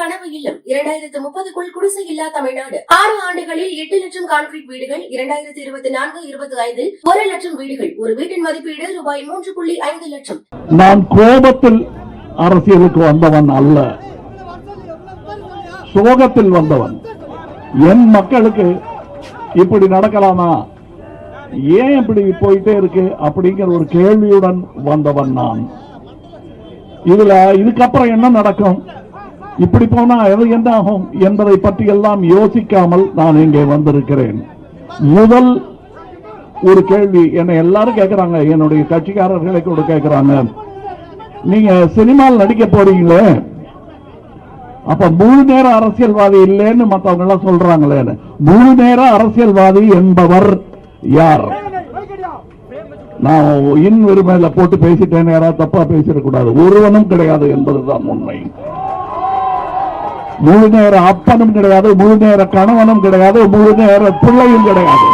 கனவு இல்லம். இரண்டாயிரத்து முப்பதுக்குள் குடிசை இல்லா தமிழ்நாடு. ஆறு ஆண்டுகளில் எட்டு லட்சம் கான்கிரீட் வீடுகள் இரண்டாயிரத்தி இருபத்தி நான்கு இருபத்தி ஐந்தில் ஒரு லட்சம் வீடுகள். ஒரு வீட்டின் மதிப்பீடு ரூபாய் மூன்று புள்ளி ஐந்து லட்சம். நான் கோபத்தில் அரசியலுக்கு வந்தவன் அல்ல. சோகத்தில் வந்தவன். என் மக்களுக்கு இப்படி நடக்கலாமா? ஏன் இப்படி போயிட்டே இருக்கு? அப்படிங்கிற ஒரு கேள்வியுடன் வந்தவன் நான். இதுல இதுக்கப்புறம் என்ன நடக்கும்? இப்படி போனா எது என்ன ஆகும் என்பதை பற்றி எல்லாம் யோசிக்காமல் நான் இங்கே வந்திருக்கிறேன். முதல் ஒரு கேள்வி என்னை எல்லாரும் கேட்கறாங்க என்னுடைய கட்சிக்காரர்களை கூட கேட்கறாங்க நீங்க சினிமாவில் நடிக்க போறீங்களே அப்ப முழு நேர அரசியல்வாதி இல்லைன்னு மற்றவங்க எல்லாம் சொல்றாங்களே. முழு நேர அரசியல்வாதி என்பவர் யார்? நான் இன் உரிமையில போட்டு பேசிட்டேன் யாராவது தப்பா பேசிடக்கூடாது. ஒருவனும் கிடையாது என்பதுதான் உண்மை. முழு நேர அப்பனும் கிடையாது முழு நேர கணவனும் கிடையாது முழு நேர பிள்ளையும் கிடையாது.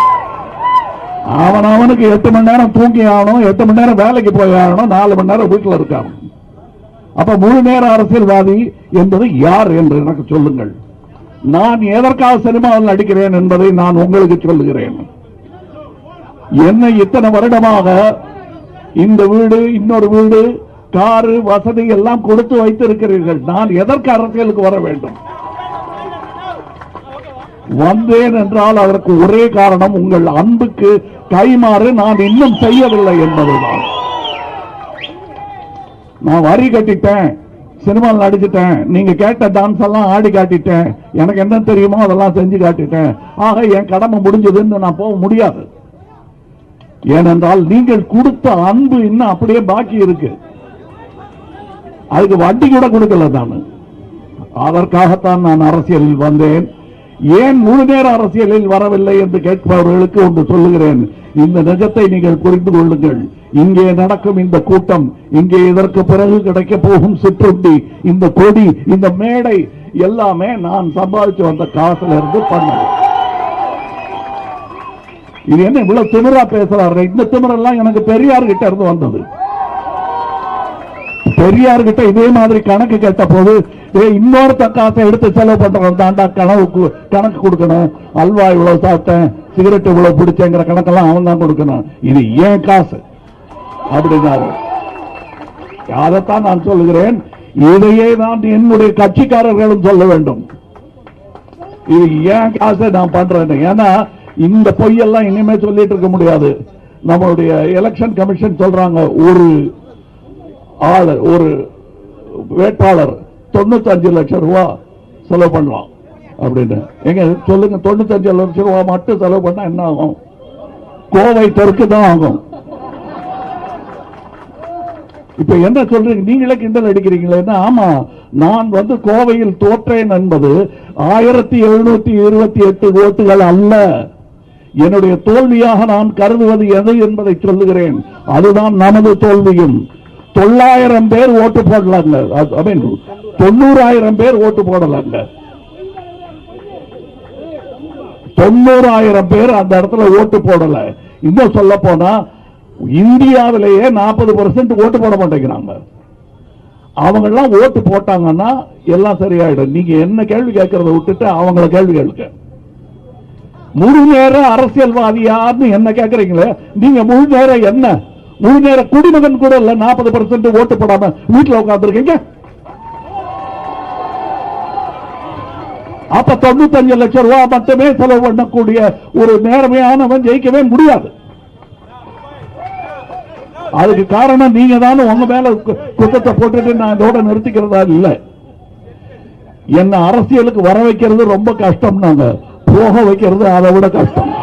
அவன் அவனுக்கு எட்டு மணி நேரம் தூங்கி ஆகணும் எட்டு மணி நேரம் வேலைக்கு போய் ஆகணும் நாலு மணி நேரம் வீட்டில் இருக்கான். அப்ப முழு நேர அரசியல்வாதி என்பது யார் என்று எனக்கு சொல்லுங்கள். நான் எதற்காக சினிமாவில் நடிக்கிறேன் என்பதை நான் உங்களுக்கு சொல்லுகிறேன். என்னை இத்தனை வருடமாக இந்த வீடு இன்னொரு வீடு காரு வசதி எல்லாம் கொடுத்து வைத்திருக்கிறீர்கள். நான் எதற்கு அரசியலுக்கு வர வேண்டும்? வந்தேன் என்றால் அதற்கு ஒரே காரணம் உங்கள் அன்புக்கு கைமாறு நான் இன்னும் செய்யவில்லை என்பதுதான். நான் வரி கட்டிட்டேன் சினிமாவில் நடிச்சிட்டேன் நீங்க கேட்ட டான்ஸ் எல்லாம் ஆடி காட்டிட்டேன் எனக்கு என்ன தெரியுமோ அதெல்லாம் செஞ்சு காட்டிட்டேன். ஆக என் கடமை முடிஞ்சதுன்னு நான் போக முடியாது. ஏனென்றால் நீங்கள் கொடுத்த அன்பு இன்னும் அப்படியே பாக்கி இருக்கு. அதுக்கு வட்டி கூட கொடுக்கல நான் அதற்காகத்தான் நான் அரசியலில் வந்தேன். ஏன் முழு நேர அரசியலில் வரவில்லை என்று கேட்பவர்களுக்கு ஒன்று சொல்லுகிறேன். இந்த நிஜத்தை நீங்கள் புரிந்து கொள்ளுங்கள். இங்கே நடக்கும் இந்த கூட்டம் இங்கே இதற்கு பிறகு கிடைக்க போகும் சிற்றுண்டி இந்த கொடி இந்த மேடை எல்லாமே நான் சம்பாதிச்சு வந்த காசுல இருந்து பண்ணது. இது என்ன இவ்வளவு திமிரா பேசுறாரு? இந்த திமிரெல்லாம் எனக்கு பெரியார் கிட்ட இருந்து வந்தது. பெரியார்கிட்ட இதே மாதிரி கணக்கு கேட்ட போது இன்னொருத்த காசை எடுத்து செலவு பண்றவன் தாண்டா கனவுக்கு கணக்கு கொடுக்கணும். அல்வா இவ்வளவு சாப்பிட்டேன் சிகரெட் இவ்வளவு பிடிச்சேங்கிற கணக்கெல்லாம் அவன் தான் கொடுக்கணும். இது ஏன் காசு? அப்படின்னாரு. அதைத்தான் நான் சொல்லுகிறேன். இதையே நான் என்னுடைய கட்சிக்காரர்களும் சொல்ல வேண்டும். இது ஏன் காசை நான் பண்றேன் ஏன்னா இந்த பொய்யெல்லாம் இனிமே சொல்லிட்டு இருக்க முடியாது. நம்மளுடைய எலெக்ஷன் கமிஷன் சொல்றாங்க ஒரு ஆளு ஒரு வேட்பாளர் தொண்ணூத்தஞ்சு லட்சம் ரூபா செலவு பண்ணலாம் அப்படின்னு. எங்க சொல்லுங்க தொண்ணூத்தஞ்சு லட்சம் ரூபா மட்டும் செலவு பண்ணா என்ன ஆகும்? கோவை தெற்கு தான் ஆகும். இப்ப என்ன சொல்றீங்க? நீங்களே கிண்டல் அடிக்கிறீங்களே ஆமா நான் வந்து கோவையில் தோற்றேன் என்பது ஆயிரத்தி எழுநூத்தி இருபத்தி எட்டு ஓட்டுகள் அல்ல. என்னுடைய தோல்வியாக நான் கருதுவது எது என்பதை சொல்லுகிறேன். அதுதான் நமது தோல்வியும். தொள்ளாயிரம் பேர் ஓட்டு போடலாங்க. தொண்ணூறாயிரம் பேர் ஓட்டு போடலாங்க. தொண்ணூறாயிரம் பேர் அந்த இடத்துல ஓட்டு போடல. இன்னும் சொல்ல போனா இந்தியாவிலேயே நாற்பது பர்சன்ட் ஓட்டு போட மாட்டேங்கிறாங்க. அவங்க எல்லாம் ஓட்டு போட்டாங்கன்னா எல்லாம் சரியாயிடும். நீங்க என்ன கேள்வி கேட்கறத விட்டுட்டு அவங்கள கேள்வி கேளுங்க. முழு நேர அரசியல்வாதி யாருன்னு என்ன கேட்கறீங்களே? நீங்க முழு நேரம் என்ன? முழு நேர குடிமகன் கூட இல்ல நாற்பது பர்சன்ட் ஓட்டு போடாம வீட்டுல உட்கார்ந்துருக்கீங்க? அப்ப தொண்ணூத்தஞ்சு லட்சம் ரூபாய் மட்டுமே செலவு பண்ணக்கூடிய ஒரு நேர்மையானவன் ஜெயிக்கவே முடியாது. அதுக்கு காரணம் நீங்க தானே உங்க மேல கு- குத்தத்தை போட்டுட்டு நான் இதோட நிறுத்திக்கிறதா இல்ல. என்ன அரசியலுக்கு வர வைக்கிறது ரொம்ப கஷ்டம் நாங்க போக வைக்கிறது அதை விட கஷ்டம்.